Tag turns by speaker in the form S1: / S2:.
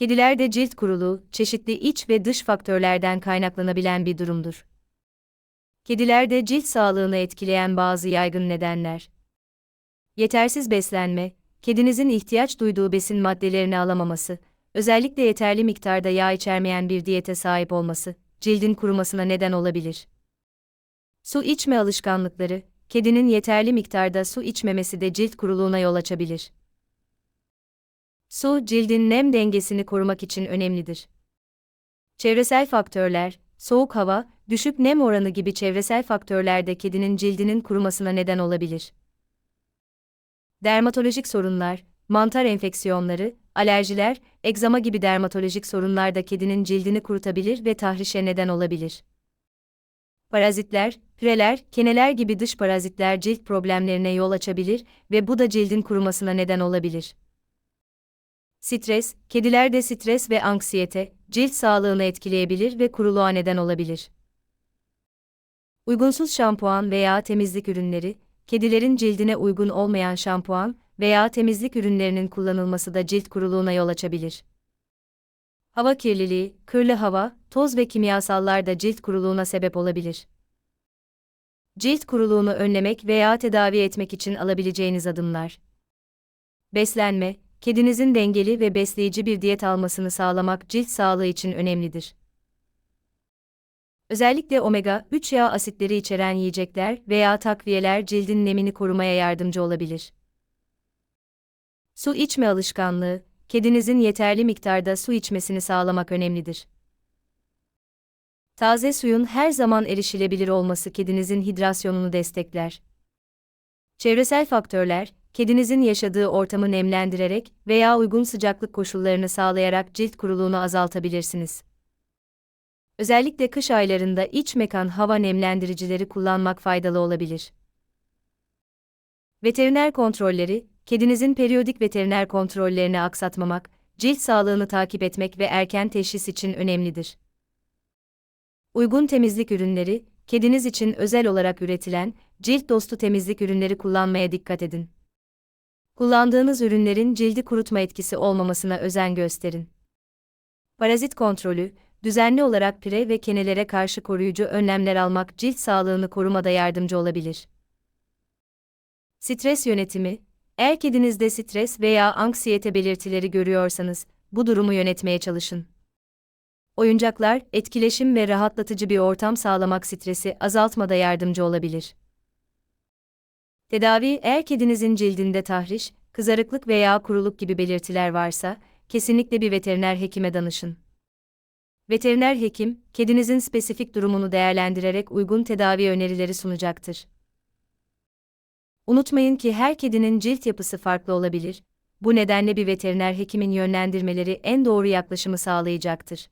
S1: Kedilerde cilt kuruluğu, çeşitli iç ve dış faktörlerden kaynaklanabilen bir durumdur. Kedilerde cilt sağlığını etkileyen bazı yaygın nedenler. Yetersiz beslenme, kedinizin ihtiyaç duyduğu besin maddelerini alamaması, özellikle yeterli miktarda yağ içermeyen bir diyete sahip olması, cildin kurumasına neden olabilir. Su içme alışkanlıkları, kedinin yeterli miktarda su içmemesi de cilt kuruluğuna yol açabilir. Su, cildin nem dengesini korumak için önemlidir. Çevresel faktörler, soğuk hava, düşük nem oranı gibi çevresel faktörler de kedinin cildinin kurumasına neden olabilir. Dermatolojik sorunlar, mantar enfeksiyonları, alerjiler, egzama gibi dermatolojik sorunlar da kedinin cildini kurutabilir ve tahrişe neden olabilir. Parazitler, pireler, keneler gibi dış parazitler cilt problemlerine yol açabilir ve bu da cildin kurumasına neden olabilir. Stres, kedilerde stres ve anksiyete, cilt sağlığını etkileyebilir ve kuruluğa neden olabilir. Uygunsuz şampuan veya temizlik ürünleri, kedilerin cildine uygun olmayan şampuan veya temizlik ürünlerinin kullanılması da cilt kuruluğuna yol açabilir. Hava kirliliği, kirli hava, toz ve kimyasallar da cilt kuruluğuna sebep olabilir. Cilt kuruluğunu önlemek veya tedavi etmek için alabileceğiniz adımlar. Beslenme, kedinizin dengeli ve besleyici bir diyet almasını sağlamak cilt sağlığı için önemlidir. Özellikle omega 3 yağ asitleri içeren yiyecekler veya takviyeler cildin nemini korumaya yardımcı olabilir. Su içme alışkanlığı, kedinizin yeterli miktarda su içmesini sağlamak önemlidir. Taze suyun her zaman erişilebilir olması kedinizin hidrasyonunu destekler. Çevresel faktörler, kedinizin yaşadığı ortamı nemlendirerek veya uygun sıcaklık koşullarını sağlayarak cilt kuruluğunu azaltabilirsiniz. Özellikle kış aylarında iç mekan hava nemlendiricileri kullanmak faydalı olabilir. Veteriner kontrolleri, kedinizin periyodik veteriner kontrollerini aksatmamak, cilt sağlığını takip etmek ve erken teşhis için önemlidir. Uygun temizlik ürünleri, kediniz için özel olarak üretilen, cilt dostu temizlik ürünleri kullanmaya dikkat edin. Kullandığınız ürünlerin cildi kurutma etkisi olmamasına özen gösterin. Parazit kontrolü, düzenli olarak pire ve kenelere karşı koruyucu önlemler almak cilt sağlığını korumada yardımcı olabilir. Stres yönetimi, eğer kedinizde stres veya anksiyete belirtileri görüyorsanız, bu durumu yönetmeye çalışın. Oyuncaklar, etkileşim ve rahatlatıcı bir ortam sağlamak stresi azaltmada yardımcı olabilir. Tedavi, eğer kedinizin cildinde tahriş, kızarıklık veya kuruluk gibi belirtiler varsa, kesinlikle bir veteriner hekime danışın. Veteriner hekim, kedinizin spesifik durumunu değerlendirerek uygun tedavi önerileri sunacaktır. Unutmayın ki her kedinin cilt yapısı farklı olabilir. Bu nedenle bir veteriner hekimin yönlendirmeleri en doğru yaklaşımı sağlayacaktır.